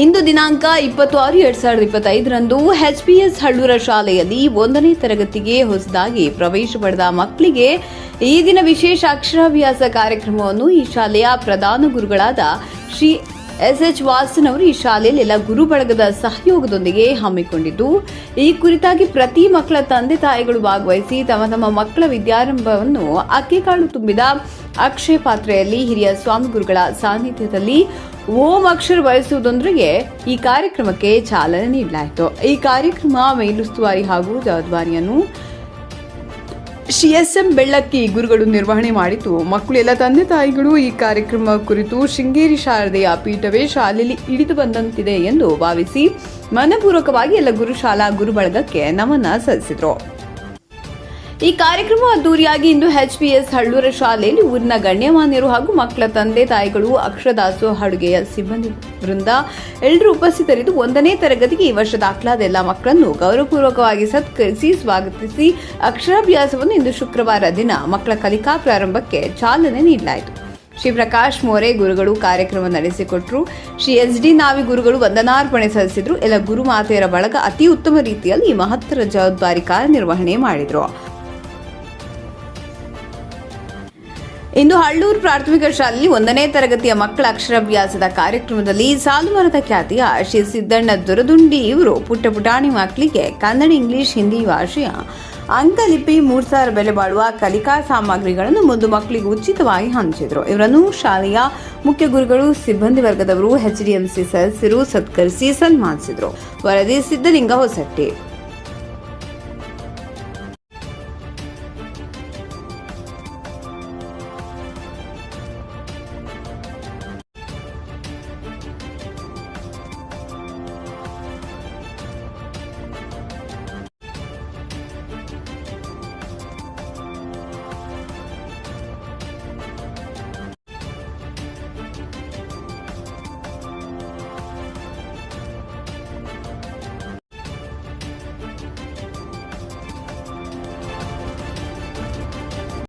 ಇಂದು ದಿನಾಂಕ ಇಪ್ಪತ್ತು ಆರು ಎರಡ್ ಸಾವಿರದ ಇಪ್ಪತ್ತೈದರಂದು ಎಚ್ಪಿಎಸ್ ಹಳ್ಳೂರ ಶಾಲೆಯಲ್ಲಿ ಒಂದನೇ ತರಗತಿಗೆ ಹೊಸದಾಗಿ ಪ್ರವೇಶ ಪಡೆದ ಮಕ್ಕಳಿಗೆ ಈ ದಿನ ವಿಶೇಷ ಅಕ್ಷರಾಭ್ಯಾಸ ಕಾರ್ಯಕ್ರಮವನ್ನು ಈ ಶಾಲೆಯ ಪ್ರಧಾನ ಗುರುಗಳಾದ ಶ್ರೀ ಎಸ್ ಎಚ್ ವಾಸನ್ ಅವರು ಈ ಶಾಲೆಯಲ್ಲಿ ಎಲ್ಲ ಗುರು ಬಳಗದ ಸಹಯೋಗದೊಂದಿಗೆ ಹಮ್ಮಿಕೊಂಡಿದ್ದು, ಈ ಕುರಿತಾಗಿ ಪ್ರತಿ ಮಕ್ಕಳ ತಂದೆ ತಾಯಿಗಳು ಭಾಗವಹಿಸಿ ತಮ್ಮ ತಮ್ಮ ಮಕ್ಕಳ ವಿದ್ಯಾರಂಭವನ್ನು ಅಕ್ಕಿಕಾಳು ತುಂಬಿದ ಅಕ್ಷಯ ಪಾತ್ರೆಯಲ್ಲಿ ಹಿರಿಯ ಸ್ವಾಮಿ ಗುರುಗಳ ಸಾನ್ನಿಧ್ಯದಲ್ಲಿ ಓಂ ಅಕ್ಷರ ವಹಿಸುವುದೊಂದಿಗೆ ಈ ಕಾರ್ಯಕ್ರಮಕ್ಕೆ ಚಾಲನೆ ನೀಡಲಾಯಿತು. ಈ ಕಾರ್ಯಕ್ರಮ ಮೇಲುಸ್ತುವಾರಿ ಹಾಗೂ ಜವಾಬ್ದಾರಿಯನ್ನು ಶ್ರೀ ಎಸ್ ಎಂ ಬೆಳ್ಳಕ್ಕಿ ಗುರುಗಳು ನಿರ್ವಹಣೆ ಮಾಡಿತು. ಮಕ್ಕಳು ಎಲ್ಲ ತಂದೆ ತಾಯಿಗಳು ಈ ಕಾರ್ಯಕ್ರಮ ಕುರಿತು ಶೃಂಗೇರಿ ಶಾರದೆಯ ಪೀಠವೇ ಶಾಲೆಯಲ್ಲಿ ಇಳಿದು ಬಂದಂತಿದೆ ಎಂದು ಭಾವಿಸಿ ಮನಪೂರ್ವಕವಾಗಿ ಎಲ್ಲ ಗುರುಶಾಲಾ ಗುರುಬಳಗಕ್ಕೆ ಗುರು ಬಳಗಕ್ಕೆ ನಮನ ಸಲ್ಲಿಸಿದರು. ಈ ಕಾರ್ಯಕ್ರಮ ಅದ್ದೂರಿಯಾಗಿ ಇಂದು ಎಚ್ಪಿಎಸ್ ಹಳ್ಳೂರ ಶಾಲೆಯಲ್ಲಿ ಊರಿನ ಗಣ್ಯಮಾನ್ಯರು ಹಾಗೂ ಮಕ್ಕಳ ತಂದೆ ತಾಯಿಗಳು ಅಕ್ಷರದಾಸು ಅಡುಗೆಯ ಸಿಬ್ಬಂದಿ ವೃಂದ ಎಲ್ಲರೂ ಉಪಸ್ಥಿತರಿದ್ದು ಒಂದನೇ ತರಗತಿಗೆ ಈ ವರ್ಷ ದಾಖಲಾದ ಎಲ್ಲ ಮಕ್ಕಳನ್ನು ಗೌರವಪೂರ್ವಕವಾಗಿ ಸತ್ಕರಿಸಿ ಸ್ವಾಗತಿಸಿ ಅಕ್ಷರಾಭ್ಯಾಸವನ್ನು ಇಂದು ಶುಕ್ರವಾರ ದಿನ ಮಕ್ಕಳ ಕಲಿಕಾ ಪ್ರಾರಂಭಕ್ಕೆ ಚಾಲನೆ ನೀಡಲಾಯಿತು. ಶ್ರೀ ಪ್ರಕಾಶ್ ಮೋರೆ ಗುರುಗಳು ಕಾರ್ಯಕ್ರಮ ನಡೆಸಿಕೊಟ್ಟರು ಶ್ರೀ ಎಸ್ ಡಿ ನಾವಿ ಗುರುಗಳು ವಂದನಾರ್ಪಣೆ ಸಲ್ಲಿಸಿದ್ರು. ಎಲ್ಲ ಗುರು ಮಾತೆಯರ ಬಳಗ ಅತಿ ಉತ್ತಮ ರೀತಿಯಲ್ಲಿ ಮಹತ್ತರ ಜವಾಬ್ದಾರಿ ಕಾರ್ಯನಿರ್ವಹಣೆ ಮಾಡಿದ್ರು. ಇಂದು ಹಳ್ಳೂರು ಪ್ರಾಥಮಿಕ ಶಾಲೆಯಲ್ಲಿ ಒಂದನೇ ತರಗತಿಯ ಮಕ್ಕಳ ಅಕ್ಷರಾಭ್ಯಾಸದ ಕಾರ್ಯಕ್ರಮದಲ್ಲಿ ಸಾಲುಮರದ ಖ್ಯಾತಿಯ ಶ್ರೀ ಸಿದ್ದಣ್ಣ ದುರದುಂಡಿ ಇವರು ಪುಟ್ಟ ಪುಟಾಣಿ ಮಕ್ಕಳಿಗೆ ಕನ್ನಡ, ಇಂಗ್ಲಿಷ್, ಹಿಂದಿ ಭಾಷೆಯ ಅಂಕಲಿಪಿ ಮೂರು ಸಾವಿರ ಬೆಲೆ ಬಾಳುವ ಕಲಿಕಾ ಸಾಮಗ್ರಿಗಳನ್ನು ಮುಂದು ಮಕ್ಕಳಿಗೆ ಉಚಿತವಾಗಿ ಹಂಚಿದರು. ಇವರನ್ನು ಶಾಲೆಯ ಮುಖ್ಯ ಗುರುಗಳು, ಸಿಬ್ಬಂದಿ ವರ್ಗದವರು ಎಚ್ಡಿಎಂಸಿ ಸದಸ್ಯರು ಸತ್ಕರಿಸಿ ಸನ್ಮಾನಿಸಿದರು. ವರದಿ ಸಿದ್ದಲಿಂಗ ಹೊಸಟ್ಟಿ.